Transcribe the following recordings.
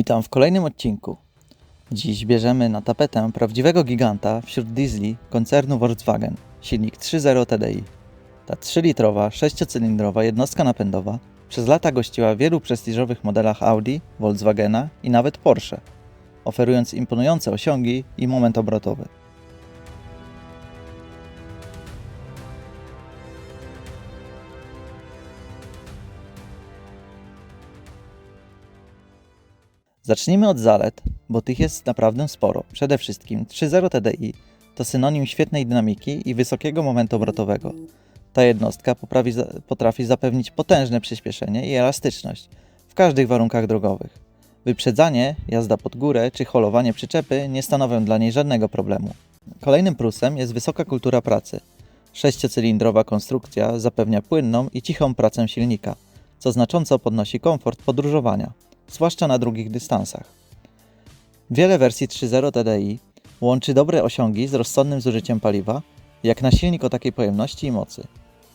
Witam w kolejnym odcinku. Dziś bierzemy na tapetę prawdziwego giganta wśród diesli koncernu Volkswagen, silnik 3.0 TDI. Ta 3-litrowa, 6-cylindrowa jednostka napędowa przez lata gościła w wielu prestiżowych modelach Audi, Volkswagena i nawet Porsche, oferując imponujące osiągi i moment obrotowy. Zacznijmy od zalet, bo tych jest naprawdę sporo. Przede wszystkim 3.0 TDI to synonim świetnej dynamiki i wysokiego momentu obrotowego. Ta jednostka poprawi, potrafi zapewnić potężne przyspieszenie i elastyczność w każdych warunkach drogowych. Wyprzedzanie, jazda pod górę czy holowanie przyczepy nie stanowią dla niej żadnego problemu. Kolejnym plusem jest wysoka kultura pracy. Sześciocylindrowa konstrukcja zapewnia płynną i cichą pracę silnika, co znacząco podnosi komfort podróżowania zwłaszcza na długich dystansach. Wiele wersji 3.0 TDI łączy dobre osiągi z rozsądnym zużyciem paliwa, jak na silnik o takiej pojemności i mocy.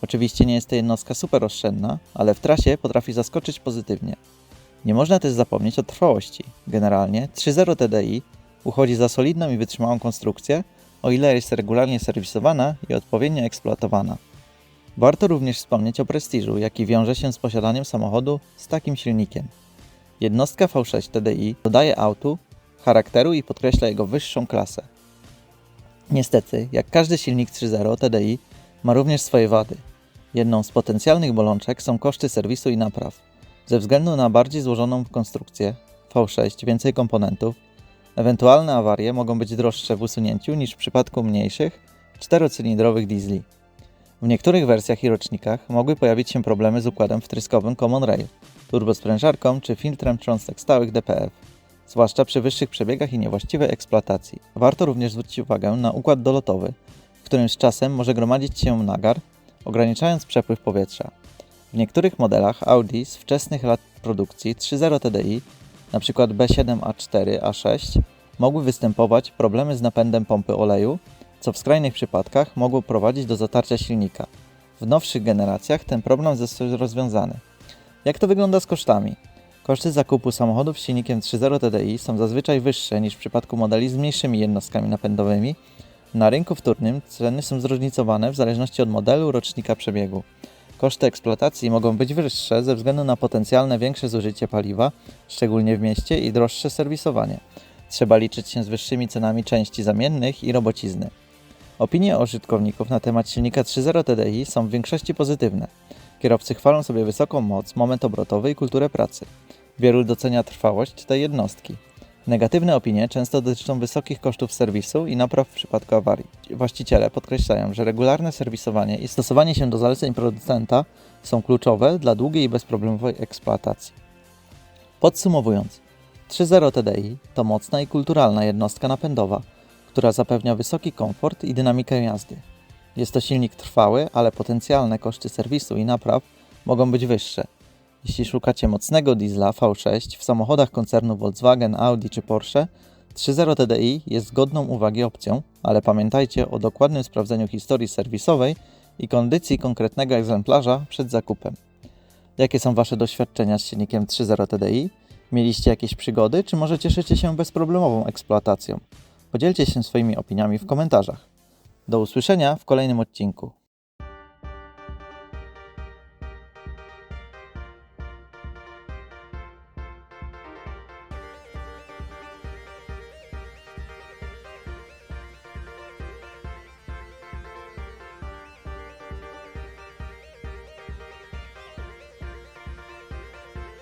Oczywiście nie jest to jednostka super oszczędna, ale w trasie potrafi zaskoczyć pozytywnie. Nie można też zapomnieć o trwałości. Generalnie 3.0 TDI uchodzi za solidną i wytrzymałą konstrukcję, o ile jest regularnie serwisowana i odpowiednio eksploatowana. Warto również wspomnieć o prestiżu, jaki wiąże się z posiadaniem samochodu z takim silnikiem. Jednostka V6 TDI dodaje autu charakteru i podkreśla jego wyższą klasę. Niestety, jak każdy silnik 3.0 TDI ma również swoje wady. Jedną z potencjalnych bolączek są koszty serwisu i napraw. Ze względu na bardziej złożoną konstrukcję V6, więcej komponentów, ewentualne awarie mogą być droższe w usunięciu niż w przypadku mniejszych, czterocylindrowych diesli. W niektórych wersjach i rocznikach mogły pojawić się problemy z układem wtryskowym Common Rail, turbosprężarką czy filtrem cząstek stałych DPF, zwłaszcza przy wyższych przebiegach i niewłaściwej eksploatacji. Warto również zwrócić uwagę na układ dolotowy, w którym z czasem może gromadzić się nagar, ograniczając przepływ powietrza. W niektórych modelach Audi z wczesnych lat produkcji 3.0 TDI, np. B7A4, A6, mogły występować problemy z napędem pompy oleju, co w skrajnych przypadkach mogło prowadzić do zatarcia silnika. W nowszych generacjach ten problem został rozwiązany. Jak to wygląda z kosztami? Koszty zakupu samochodów z silnikiem 3.0 TDI są zazwyczaj wyższe niż w przypadku modeli z mniejszymi jednostkami napędowymi. Na rynku wtórnym ceny są zróżnicowane w zależności od modelu, rocznika przebiegu. Koszty eksploatacji mogą być wyższe ze względu na potencjalne większe zużycie paliwa, szczególnie w mieście, i droższe serwisowanie. Trzeba liczyć się z wyższymi cenami części zamiennych i robocizny. Opinie użytkowników na temat silnika 3.0 TDI są w większości pozytywne. Kierowcy chwalą sobie wysoką moc, moment obrotowy i kulturę pracy. Wielu docenia trwałość tej jednostki. Negatywne opinie często dotyczą wysokich kosztów serwisu i napraw w przypadku awarii. Właściciele podkreślają, że regularne serwisowanie i stosowanie się do zaleceń producenta są kluczowe dla długiej i bezproblemowej eksploatacji. Podsumowując, 3.0 TDI to mocna i kulturalna jednostka napędowa, która zapewnia wysoki komfort i dynamikę jazdy. Jest to silnik trwały, ale potencjalne koszty serwisu i napraw mogą być wyższe. Jeśli szukacie mocnego diesla V6 w samochodach koncernu Volkswagen, Audi czy Porsche, 3.0 TDI jest godną uwagi opcją, ale pamiętajcie o dokładnym sprawdzeniu historii serwisowej i kondycji konkretnego egzemplarza przed zakupem. Jakie są Wasze doświadczenia z silnikiem 3.0 TDI? Mieliście jakieś przygody, czy może cieszycie się bezproblemową eksploatacją? Podzielcie się swoimi opiniami w komentarzach. Do usłyszenia w kolejnym odcinku.